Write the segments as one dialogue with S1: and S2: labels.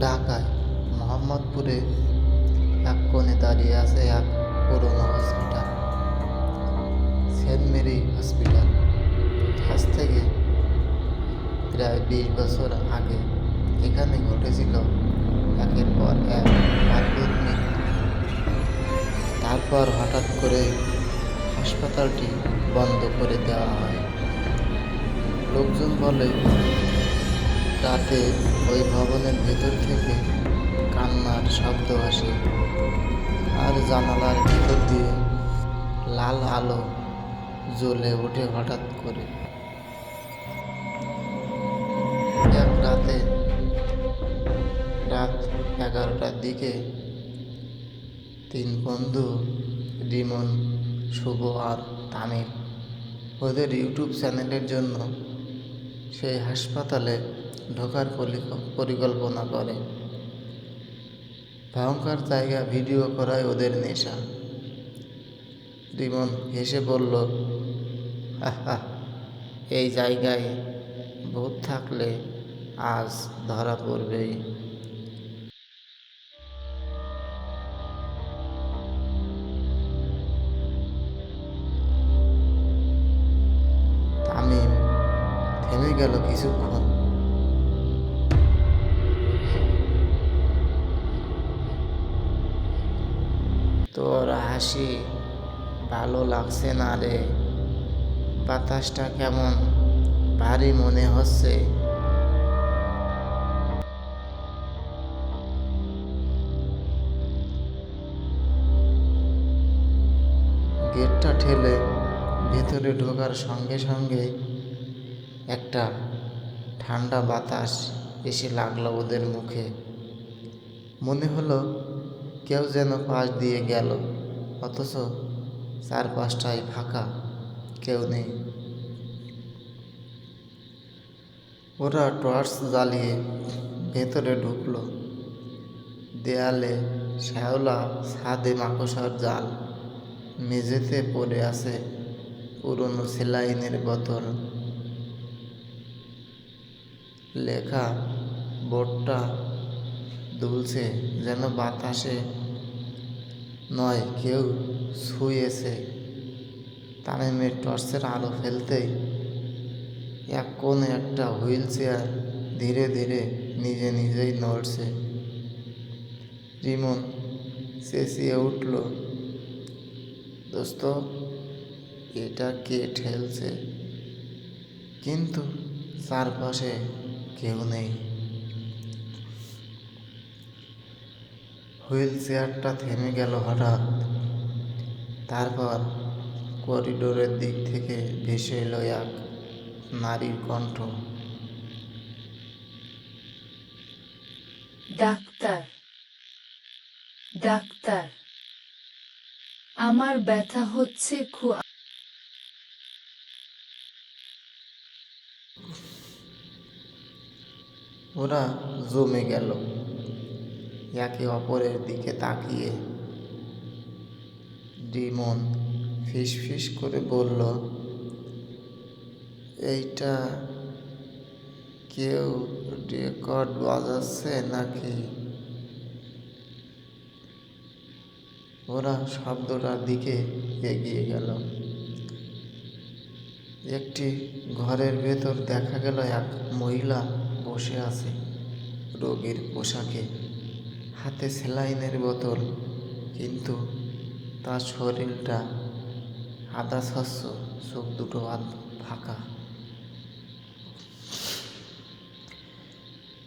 S1: ঢাকায়, মোহাম্মদপুরে এক কোণে দাঁড়িয়ে আছে এক পুরনো হসপিটাল সেন্ট মেরি হসপিটাল আজ থেকে প্রায় বিশ বছর আগে এখানে ঘটেছিল একের পর এক অদ্ভুত মৃত্যু। তারপর হঠাৎ করে হাসপাতালটি বন্ধ করে দেওয়া হয়। লোকজন বলে রাতে ওই ভবনের ভেতর থেকে কান্নার শব্দ আসে আর জানালার ভিতর দিয়ে লাল আলো জ্বলে ওঠে হঠাৎ করে। এক রাতে, রাত এগারোটার দিকে তিন বন্ধু, রিমন, শুভ আর তামিম ওদের ইউটিউব চ্যানেলের জন্য সেই হাসপাতালে ঢোকার পরিকল্পনা করে। ভয়ঙ্কর জায়গা, ভিডিও করায় ওদের নেশা। রিমন হেসে বলল হা এই জায়গায় ভূত থাকলে আজ ধরা পড়বেই। থেমে গেল কিছুক্ষণ। তোর হাসি ভালো লাগছে না রে। বাতাসটা কেমন ভারী মনে হচ্ছে। গেটটা ঠেলে ভেতরে ঢোকার সঙ্গে সঙ্গে একটা ঠান্ডা বাতাস এসে লাগল ওদের মুখে। মনে হলো কেউ যেন পাশ দিয়ে গেল, অথচ চারপাশটাই ফাঁকা, কেউ নেই। ওরা টর্চ জ্বালিয়ে ভেতরে ঢুকলো। দেয়ালে শ্যাওলা, ছাদে মাকড়সার জাল, মেঝেতে পড়ে আছে পুরনো সেলাইনের বোতল। লেখা বোর্ডটা দুলছে যেন বাতাসে নয়, কেউ ছুঁয়েছে তামিমের টর্চের আলো ফেলতেই এক কোণে একটা হুইল চেয়ার ধীরে ধীরে নিজে নিজেই নড়ছে। রিমন চেঁচিয়ে উঠল, দোস্ত, এটা কে ঠেলছে? কিন্তু চারপাশে কেউ নেই। হুইল চেয়ারটা থেমে গেল হঠাৎ। তারপর করিডোরের দিক থেকে ভেসে এলো এক নারীর কণ্ঠ।
S2: ডাক্তার ডাক্তার, আমার ব্যথা হচ্ছে খুব।
S1: ওরা জমে গেল। একে অপরের দিকে তাকিয়ে ডিমন ফিস ফিস করে বলল, এইটা কেউ রেকর্ড বাজাচ্ছে নাকি? ওরা শব্দটার দিকে এগিয়ে গেল। একটি ঘরের ভেতর দেখা গেল এক মহিলা বসে আছে। রোগীর পোশাকে হাতে সেলাইনের বোতল, কিন্তু তার শরীরটা আদা শস্য চোখ দুটো ফাঁকা।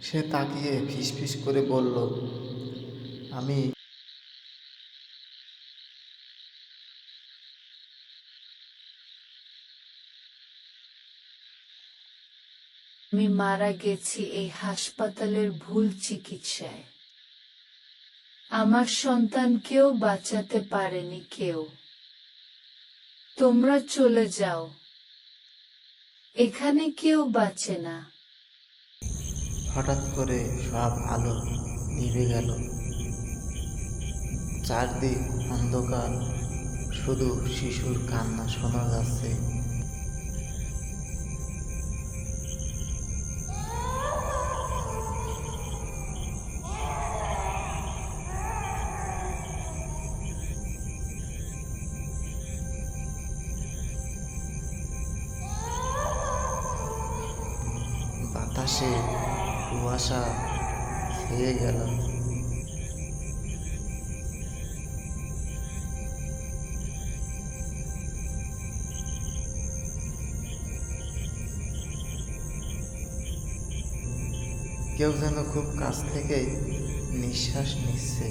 S1: সে তাকিয়ে ফিস ফিস করে বলল, আমি
S2: আমি মারা গেছি এই হাসপাতালের ভুল চিকিৎসায়। আমার সন্তানকেও বাঁচাতে পারেনি কেউ। তোমরা চলে যাও। এখানে কেউ বাঁচে না।
S1: হঠাৎ করে সব আলো নিভে গেল। চারদিক অন্ধকার। শুধু শিশুর কান্না শোনা যাচ্ছে। আকাশে কুয়াশা ছেয়ে গেল। কেউ যেন খুব কাছ থেকে নিঃশ্বাস নিচ্ছে।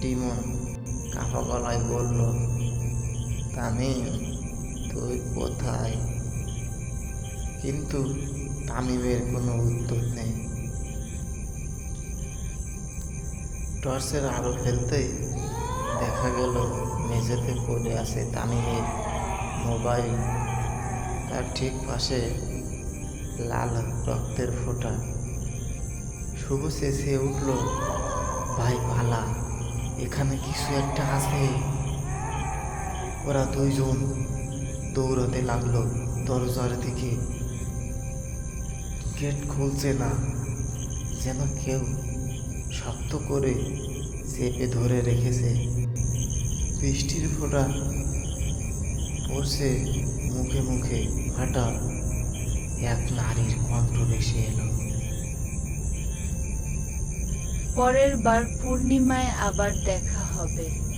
S1: ডিমন কাপা গলায় বলল, তামিম, তুই কোথায়? কিন্তু তামিমের কোনো উত্তর নেই। টর্চের আলো ফেলতেই দেখা গেল, মেঝেতে পড়ে আছে তামিমের মোবাইল। তার ঠিক পাশে লাল রক্তের ফোঁটা। শুভ চেঁচিয়ে উঠল, ভাই পালা, এখানে কিছু একটা আছে। ওরা দুইজন দৌড়াতে লাগল দরজার দিকে। গেট খুলছে না, যেন কেউ শক্ত করে চেপে ধরে রেখেছে। বৃষ্টির ফোঁটা পড়ছে মুখে মুখে। হঠাৎ এক নারীর কণ্ঠ ভেসে এলো।
S2: পরের বার পূর্ণিমায় আবার দেখা হবে।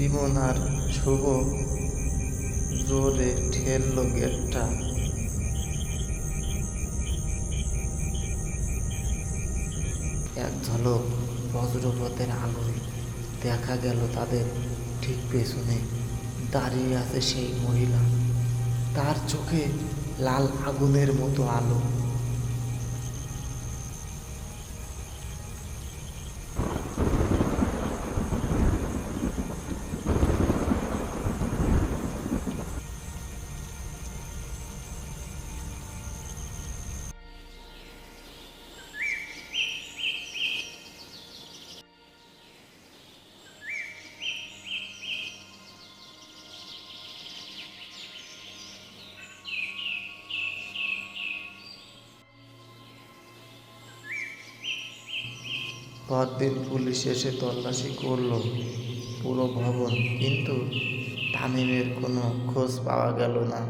S1: জীবন আর শুভ জোরে ঠেললো গেটটা। এক ঝলক বজ্রপথের আলোয় দেখা গেল তাদের ঠিক পেছনে দাঁড়িয়ে আছে সেই মহিলা। তার চোখে লাল আগুনের মতো আলো। পরদিন পুলিশ এসে তল্লাশি করল পুরো ভবন, কিন্তু তামিমের কোনো খোঁজ পাওয়া গেল না।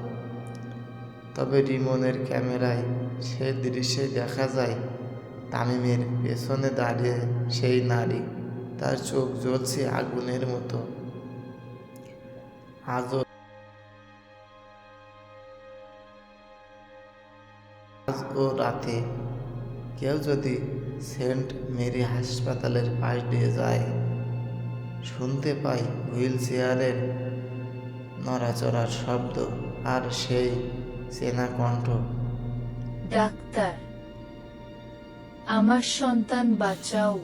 S1: তবে রিমনের ক্যামেরায় সে দৃশ্যে দেখা যায়, তামিমের পেছনে দাঁড়িয়ে সেই নারী তার চোখ জ্বলছে আগুনের মতো। আজও আজ ও রাতে কেউ যদি সেন্ট মেরি হাসপাতালের পাশ দিয়ে যায়। শুনতে পাই হুইল চেয়ারের নড়াচড়ার শব্দ আর সেই চেনা কণ্ঠ।
S2: ডাক্তার, আমার সন্তান বাঁচাও।